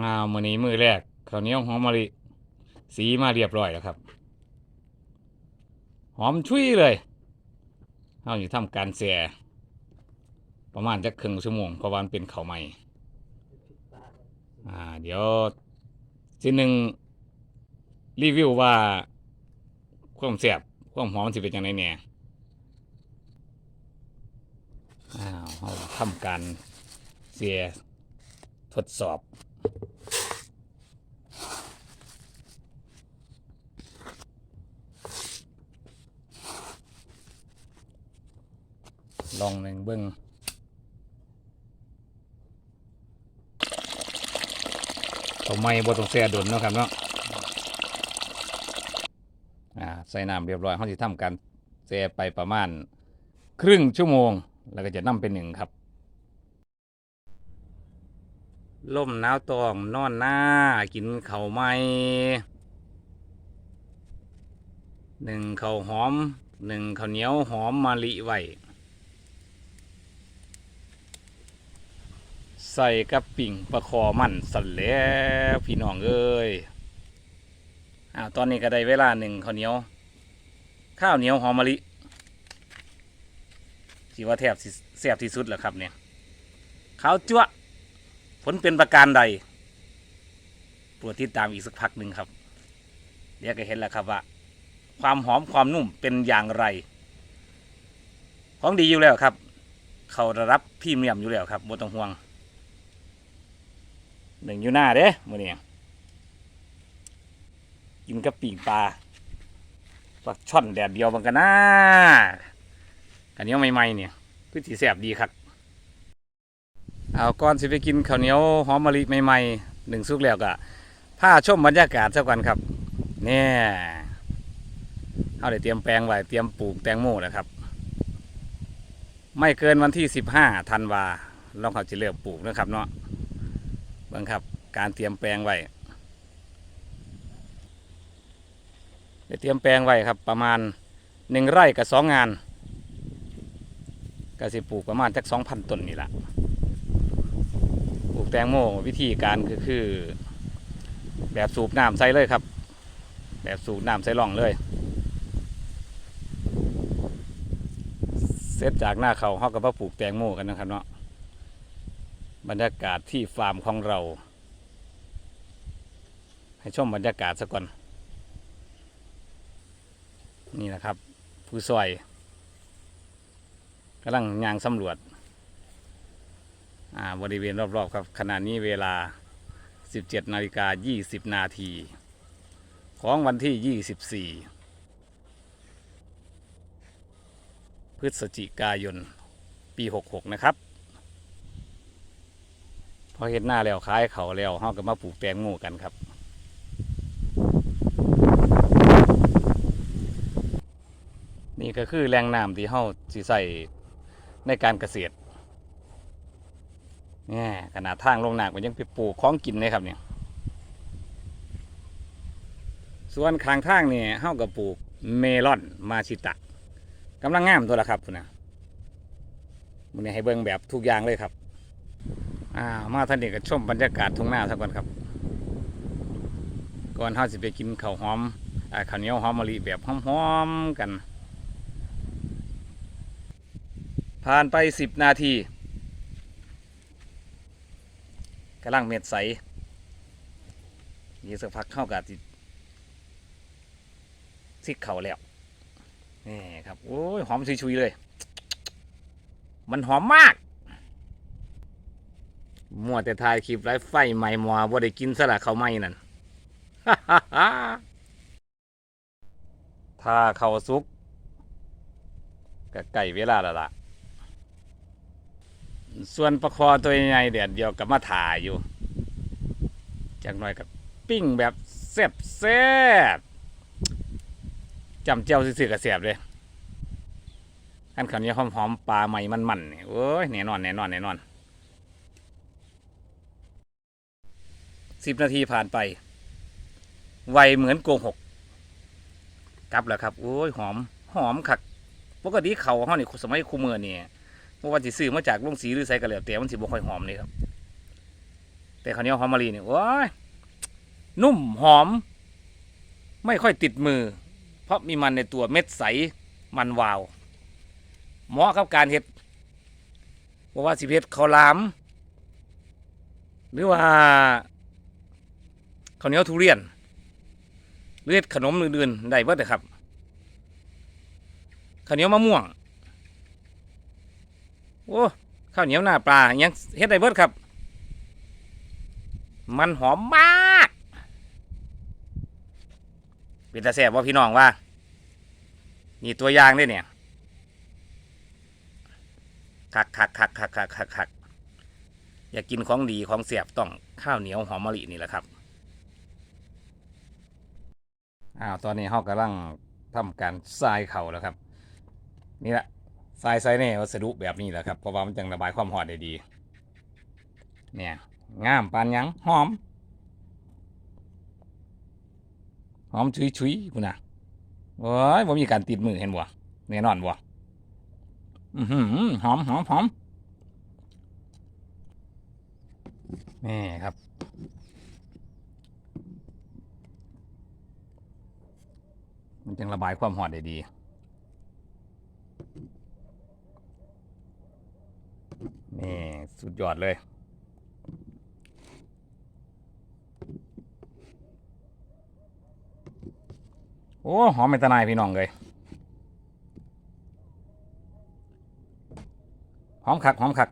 งามมือนี้มือแรกข้าวเหนียวหอมมะลิสีมาเรียบร้อยแล้วครับ หอมชุยเลยเราอยู่ทำการเสียประมาณจะครึ่งชั่วโมงเพราะวันเป็นเขาใหม่อ่า เดี๋ยวทีหนึ่งรีวิวว่าความเสียบความหอมมันสิเป็นยังไงเนี่ยอ้าวเราทำการเสียทดสอบ ลองหนึ่งเบิ้งเขาไม่บต้องเสียดุนเนาะครับเนาะอ่าใส่น้ำเรียบร้อยเขาจะทำการเสียไปประมาณครึ่งชั่วโมง แล้วก็จะนํเป็นหนึ่งครับล่มหนาวตองนอนหน้ากินเข่าไม่หนึ่งเข่าหอมหนึ่งข้าวเหนียวหอมมะลิไว้ ใส่กับปิ่งประคอมันสันแล้วพี่น้องเอ้ยอ้าวตอนนี้ก็ได้เวลาหนึ่งข้าวเหนียว ข้าวเหนียวหอมมะลิสิว่าแทบสิแซ่บที่สุดแล้วครับเนี่ยข้าวจั่วผลเป็นประการใดโปรดติดตามอีกสักพักหนึ่งครับ เดี๋ยวก็เห็นแล้วครับว่า ความหอมความนุ่มเป็นอย่างไร ของดีอยู่แล้วครับ เขาระดับพรีเมียมอยู่แล้วครับบ่ต้องห่วง หนึ่งอยู่หน้าเด้มื้อนี้กินกับปีกปลาปลาช่อนแดดเดียวมันกันนะข้าวเหนียวใหม่ๆเนี่ยคือสิแซ่บดีครับเอาก่อนสิไปกินข้าวเหนียวหอมมะลิใหม่ๆหนึ่งสุกแล้วก็ผ้าชมบรรยากาศซะก่อนครับเนี่ยเอาได้เตรียมแปลงไว้เตรียมปลูกแตงโมนะครับ ไม่เกินวันที่สิบห้าธันวาเราเขาจะเริ่มปลูกนะครับเนาะ บิ่งครับ การเตรียมแปลงไว้เตรียมแปลงไว้ครับประมาณหนึ่งไร่กับสองงานก็สิปลูกประมาณจักสองพันต้นนี่แหละปลูกแตงโมวิธีการก็คือ แบบสูบน้ำใส่เลยครับ แบบสูบน้ำใส่ร่องเลย เสร็จจากหน้าเขาเขาก็มาปลูกแตงโมกันนะครับเนาะ บรรยากาศที่ฟาร์มของเรา ให้ชมบรรยากาศสักก่อน นี่นะครับ ผู้ซอยกำลังยางสำรวจอ่าบริเวณรอบๆครับขณะนี้เวลา 17นาฬิกา20 นาที ของวันที่ 24 พฤศจิกายน ปี 66 นะครับ อเห็นหน้าแล้วขายเขาแล้วเฮาก็มาปลูกแตงโมกันครับ นี่ก็คือแรงน้ำที่เฮาสิใส่ในการเกษตรเนี่ยขนาดทางลงหนักมันยังไปปลูกของกินเลยครับเนี่ยส่วนข้างทางนี่เฮาก็ปลูกเมลอนมาชิตะกำลังงามตัวละครับพุ่นะมันนี้ให้เบิ่งแบบทุกอย่างเลยครับ อ่ามาท่านนี้ก็ชมบรรยากาศทุ่งนาสักก่อนครับ ก่อนเฮาสิไปกินข้าวหอมอ่าข้าวเหนียวหอมมะลิแบบหอมๆกัน ผ่านไปสิบนาทีกำลังเม็ดใสนี่สักพักเข้ากับสิซิกเข่าแล้วนี่ครับโอ้ยหอมชุยๆเลย มันหอมมาก มัวแต่ถ่ายคลิปไลฟ์ไฟใหม่มัวบ่ได้กินสละเขาไหม่นั่น ถ้าเขาสุกก็ไก่เวลาและล่ะส่วนประคอตัวใหญ่เดียดเดียวกับมาถ่ายอยู่จากหน่อยกับปิ้งแบบแซ่บแซ่บจำเจ้าซื่อๆกับแซ่บเลยอันข้าวเหนียวหอมๆปลาใหม่มันๆเนี่ยโอ้ยแน่นอนแน่นอนแน่นอน สิบนาทีผ่านไป ไวเหมือนโกหกกลับแล้วครับ โอ้ยหอม หอมคักปกติเขาเขานี่สมัยคูเมือเนี่เพราะว่าสิซื้อมาจากโรงสีหรือไซก็แล้วแต่มันสิบ่ค่อยหอมเลยครับ แต่ข้าวเหนียวหอมมะลิเนี่ยโอ้ยนุ่มหอม ไม่ค่อยติดมือ เพราะมีมันในตัวเม็ดใสมันวาว เหมาะกับการเห็ดบอกว่าสิเห็ดข้าลาม หรือว่า ข้าวเหนียวทุเรียนหรือดขนมอื่นๆได้เบิดเลยครับข้าวเหนียวมะม่วงโอ้ข้าวเหนียวหน้าปลายังเฮ็ดได้เบิดครับ มันหอมมากเป็นตาแสบว่าพี่น้องว่า นี่ตัวอย่างด้วยเนี่ยคักคักคักคักคักคักคักอยากกินของดีของเสียบต้องข้าวเหนียวหอมมะลินี่แหละครับ อ้าวตอนนี้เฮากำลังทำการทรายเข่าแล้วครับ นี่แหละทรายไซเน่วัสดุแบบนี้แหละครับเพราะว่ามันจังระบายความร้อนได้ดี เนี่ยงามปานยังหอม หอมชุยชุยคุณนะโอ้ยผมมีการติดมือเห็นบ่แน่นอนบ่อือหือหอมหอมหอมนี่ครับ มันจึงระบายความร้อนได้ดี นี่สุดยอดเลยโอ้หอมเป็นตะนายพี่น้องเลยหอมคักหอมคัก